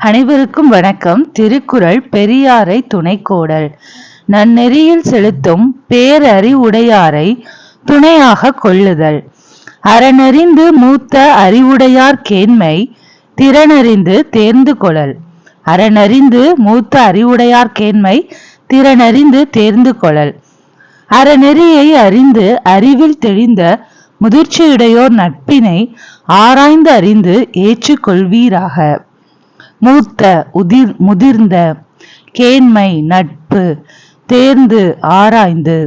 அனைவருக்கும் வணக்கம். திருக்குறள் பெரியாரை துணைக்கோடல். நன்னெறியில் செலுத்தும் பேரறிவுடையாரை துணையாக கொள்ளுதல். அறனறிந்து மூத்த அறிவுடையார் கேண்மை திறனறிந்து தேர்ந்து கொள்ளல் அறனறிந்து மூத்த அறிவுடையார் கேண்மை திறனறிந்து தேர்ந்து கொள்ளல் அறநெறியை அறிந்து அறிவில் தெளிந்த முதிர்ச்சியுடையோர் நட்பினை ஆராய்ந்து அறிந்து ஏற்றுக்கொள்வீராக. மூத்த உதிர் முதிர்ந்த கேண்மை நட்பு தேர்ந்து ஆராய்ந்து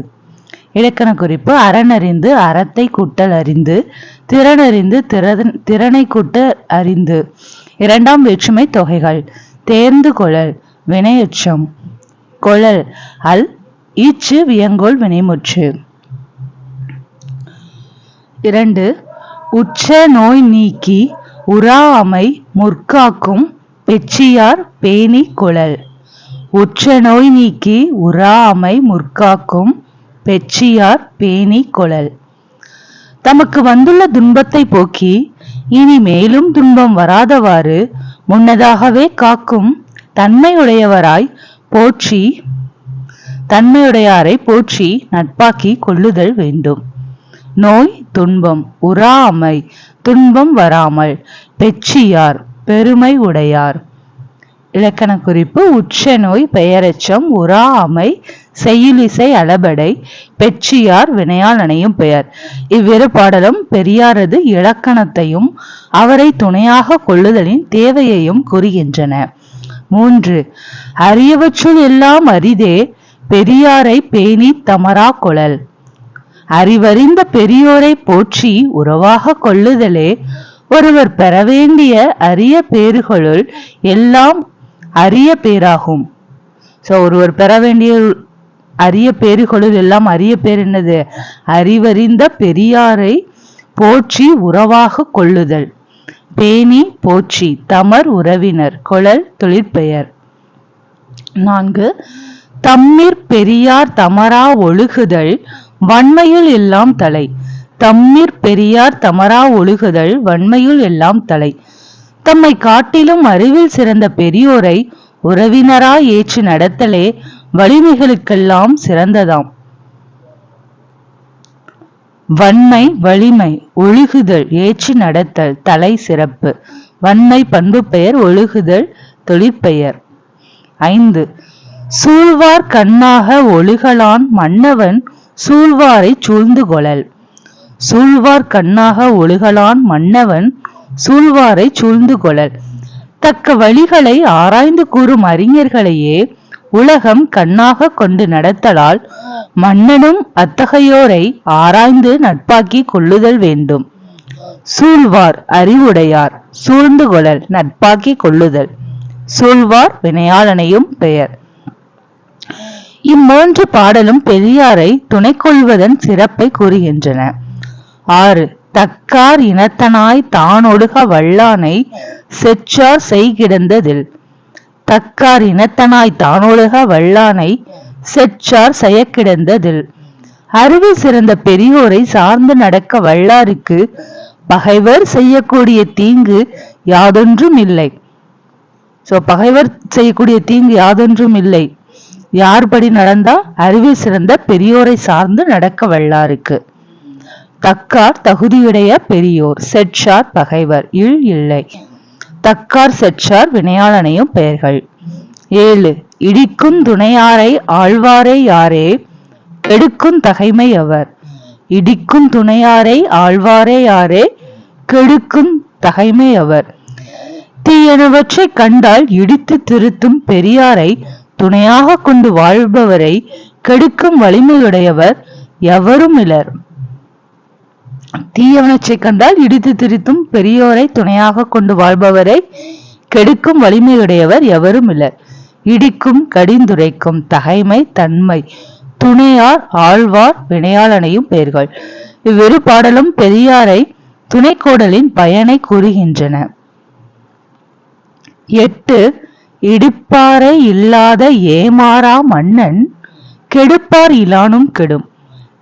இலக்கண குறிப்பு அறனறிந்து அறத்தை குட்டல் அறிந்து திறனறிந்து திறன் திறனை குட்ட அறிந்து. இரண்டாம் வேற்றுமை தொகைகள் தேர்ந்து கொழல் வினையச்சம். கொழல் அல் ஈச்சு வியங்கோல் வினைமுற்று. இரண்டு உச்ச நோய் நீக்கி உரா அமை முற்காக்கும் பெச்சியார் பேணி குழல். உற்ற நோய் நீக்கி உரா அமை முற்காக்கும் பெச்சியார் பேணி குழல். தமக்கு வந்துள்ள துன்பத்தை போக்கி இனி மேலும் துன்பம் வராதவாறு முன்னதாகவே காக்கும் தன்மையுடையவராய் போற்றி தன்மையுடையாரை போற்றி நட்பாக்கி கொள்ளுதல் வேண்டும். நோய் துன்பம் உறாமை துன்பம் வராமல் பெற்றியார் பெருமை உடையார். இலக்கண குறிப்பு உச்ச நோய் பெயரச்சம் உரா அமை செய்யுளிசை அளபடை பெற்றியார் வினையால் அணையும் பெயர். இவ்விரு பாடலும் பெரியாரது இலக்கணத்தையும் அவரை துணையாக கொள்ளுதலின் தேவையையும் கூறுகின்றன. மூன்று அரியவற்றுள் எல்லாம் அரிதே பெரியாரை பேணி தமரா கொழல். அறிவறிந்த பெரியோரை போற்றி உறவாக கொள்ளுதலே ஒருவர் பெற வேண்டிய அரிய பேறுகளுள் எல்லாம் அரிய பேராகும். ஸோ ஒருவர் பெற வேண்டிய அரிய பேறுகளுள் எல்லாம் அரிய பேர் என்னது? அறிவறிந்த பெரியாரை போற்றி உறவாக கொள்ளுதல். பேணி போற்றி தமர் உறவினர் குழல் தொழிற்பெயர். நான்கு தம்மிற் பெரியார் தமரா ஒழுகுதல் வன்மையில் எல்லாம் தலை. தம்மிற் பெரியார் தமரா ஒழுகுதல் வன்மையுள் எல்லாம் தலை. தம்மை காட்டிலும் அறிவில் சிறந்த பெரியோரை உறவினராய் ஏற்று நடத்தலே வலிமைகளுக்கெல்லாம் சிறந்ததாம். வன்மை வலிமை ஒழுகுதல் ஏற்று நடத்தல் தலை சிறப்பு. வன்மை பண்பு பெயர் ஒழுகுதல் தொழிற்பெயர் ஐந்து சூழ்வார் கண்ணாக ஒழுகலான் மன்னவன் சூழ்வாரை சூழ்ந்து கொள்ளல் சூழ்வார் கண்ணாக ஒழுகலான் மன்னவன் சூழ்வாரை சூழ்ந்து கொளல். தக்க வழிகளை ஆராய்ந்து கூறும் அறிஞர்களையே உலகம் கண்ணாக கொண்டு நடத்தலால் மன்னனும் அத்தகையோரை ஆராய்ந்து நட்பாக்கி கொள்ளுதல் வேண்டும். சூழ்வார் அறிவுடையார் சூழ்ந்து கொளல் நட்பாக்கி கொள்ளுதல். சூழ்வார் வினையாளனையும் பெயர். இம்மூன்று பாடலும் பெரியாரை துணை கொள்வதன் சிறப்பை கூறுகின்றன. ஆறு. தக்கார் இனத்தனாய் தானொடுக வல்லானை செற்றார் செய்கிடந்ததில். தக்கார் இனத்தனாய் தானொழுக வல்லானை செற்றார் செயக்கிடந்ததில் அறிவு சிறந்த பெரியோரை சார்ந்து நடக்க வல்லாருக்கு பகைவர் செய்யக்கூடிய தீங்கு யாதொன்றும் இல்லை. சோ பகைவர் செய்யக்கூடிய தீங்கு யாதொன்றும் இல்லை. யார்படி நடந்தா? அறிவு சிறந்த பெரியோரை சார்ந்து நடக்க வல்லாருக்கு. தக்கார் தகுதியுடைய பெரியோர் செற்றார் பகைவர் இல் இல்லை. தக்கார் செற்றார் வினையாளனையும் பெயர்கள். ஏழு இடிக்கும் துணையாரை ஆழ்வாரே யாரே? கெடுக்கும் தகைமை அவர் இடிக்கும் துணையாரை ஆழ்வாரே யாரே? கெடுக்கும் தகைமை அவர் தீயனவற்றை கண்டால் இடித்து திருத்தும் பெரியாரை துணையாக கொண்டு வாழ்பவரை கெடுக்கும் வலிமையுடையவர் எவரும் இலர். தீயவனச்சை கண்டால் இடித்து திரித்தும் பெரியோரை துணையாக கொண்டு வாழ்பவரை கெடுக்கும் வலிமையுடையவர் எவரும் இல்லை. இடிக்கும் கடிந்துரைக்கும் தகைமை தன்மை துணையார் ஆழ்வார் வினையாளனையும் பெயர்கள். இவ்விரு பாடலும் பெரியாரை துணைக்கோடலின் பயனை கூறுகின்றன. எட்டு இடிப்பாறை இல்லாத ஏமாறா மன்னன் கெடுப்பார் இலானும் கெடும்.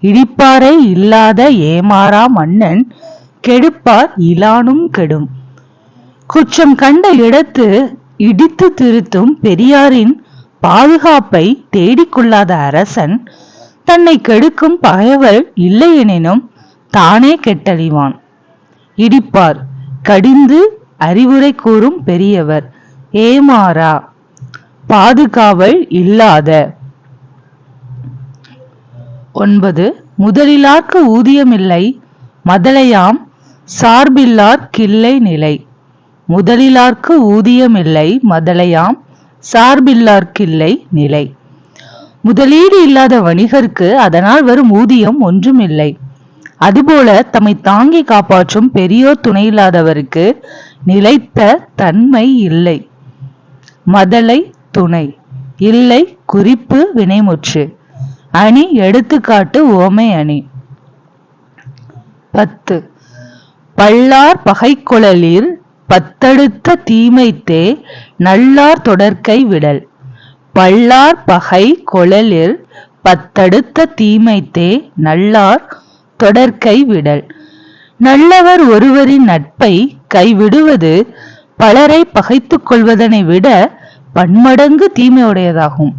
இடிப்பாரை இல்லாத ஏமாறா மன்னன் கெடுப்பார் இலானும் கெடும். குற்றம் கண்ட இடத்து இடித்து திருத்தும் பெரியாரின் பாதுகாப்பை தேடிக்கொள்ளாத அரசன் தன்னை கெடுக்கும் பகைவர் இல்லையெனினும் தானே கெட்டழிவான் இடிப்பார் கடிந்து அறிவுரை கூறும் பெரியவர் ஏமாறா. பாதுகாவல் இல்லாத ஒன்பது முதலிலார்க்கு ஊதியமில்லை மதலையாம் சார்பில்லார் கிள்ளை நிலை. முதலிலார்க்கு ஊதியமில்லை மதலையாம் சார்பில்லார்க்கில்லை நிலை. முதலீடு இல்லாத வணிகருக்கு அதனால் வரும் ஊதியம் ஒன்றுமில்லை. அதுபோல தம்மை தாங்கி காப்பாற்றும் பெரியோர் துணையில்லாதவருக்கு நிலைத்த தன்மை இல்லை. மதலை துணை இல்லை குறிப்பு வினைமுற்று. அணி எடுத்துக்காட்டு ஓமை அணி. பத்து. பல்லார் பகைக்குழலில் பத்தடுத்த தீமைத்தே நல்லார் தொடர்க்கை விடல். பல்லார் பகை கொழலில் பத்தடுத்த தீமைத்தே நல்லார் தொடர்க்கை விடல். நல்லவர் ஒருவரின் நட்பை கைவிடுவது பலரை பகைத்துக் கொள்வதனை விட பன்மடங்கு தீமையுடையதாகும்.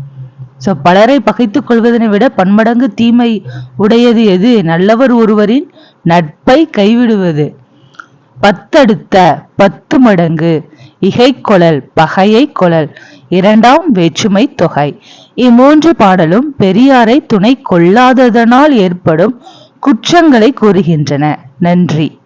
ஸோ பலரை பகைத்துக் கொள்வதனை விட பன்மடங்கு தீமை உடையது எது? நல்லவர் ஒருவரின் நட்பை கைவிடுவது. பத்தடுத்த பத்து மடங்கு. இகை கொழல் பகையை கொழல். இரண்டாம் வேற்றுமை தொகை. இம்மூன்று பாடலும் பெரியாரை துணை கொள்ளாததனால் ஏற்படும் குற்றங்களை கூறுகின்றன. நன்றி.